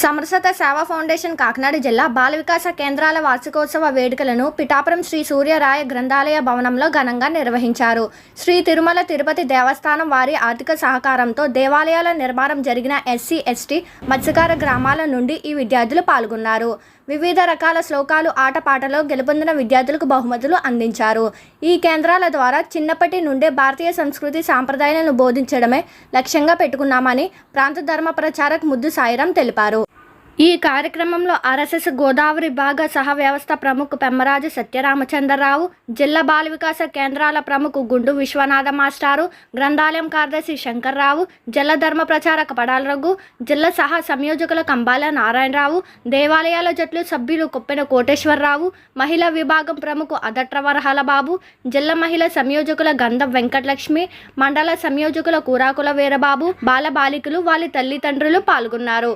సమరసత సేవా ఫౌండేషన్ కాకినాడ జిల్లా బాల వికాస కేంద్రాల వార్షికోత్సవ వేడుకలను పిఠాపురం శ్రీ సూర్యరాయ గ్రంథాలయ భవనంలో ఘనంగా నిర్వహించారు. శ్రీ తిరుమల తిరుపతి దేవస్థానం వారి ఆర్థిక సహకారంతో దేవాలయాల నిర్మాణం జరిగిన ఎస్సీ ఎస్టీ మత్స్యకార గ్రామాల నుండి ఈ విద్యార్థులు పాల్గొన్నారు. వివిధ రకాల శ్లోకాలు ఆటపాటలో గెలుపొందిన విద్యార్థులకు బహుమతులు అందించారు. ఈ కేంద్రాల ద్వారా చిన్నప్పటి నుండే భారతీయ సంస్కృతి సాంప్రదాయాలను బోధించడమే లక్ష్యంగా పెట్టుకున్నామని ప్రాంత ధర్మ ప్రచారక్ ముద్దు సాయిరాం తెలిపారు. ఈ కార్యక్రమంలో ఆర్ఎస్ఎస్ గోదావరి భాగ సహ వ్యవస్థ ప్రముఖ పెమ్మరాజు సత్యరామచంద్రరావు జిల్లా బాల వికాస కేంద్రాల ప్రముఖ గుండు విశ్వనాథ మాస్టారు గ్రంథాలయం కార్యదర్శి శంకర్రావు జిల్లా ధర్మ ప్రచారక పడాల రఘు జిల్లా సహా సంయోజకుల కంబాల నారాయణరావు దేవాలయాల జట్లు సభ్యులు కొప్పెన కోటేశ్వరరావు మహిళా విభాగం ప్రముఖ అదట్రవరహాల బాబు జిల్లా మహిళా సంయోజకుల గంధం వెంకటలక్ష్మి మండల సంయోజకుల కూరాకుల వీరబాబు బాల బాలికలు వాళ్ళ తల్లిదండ్రులు పాల్గొన్నారు.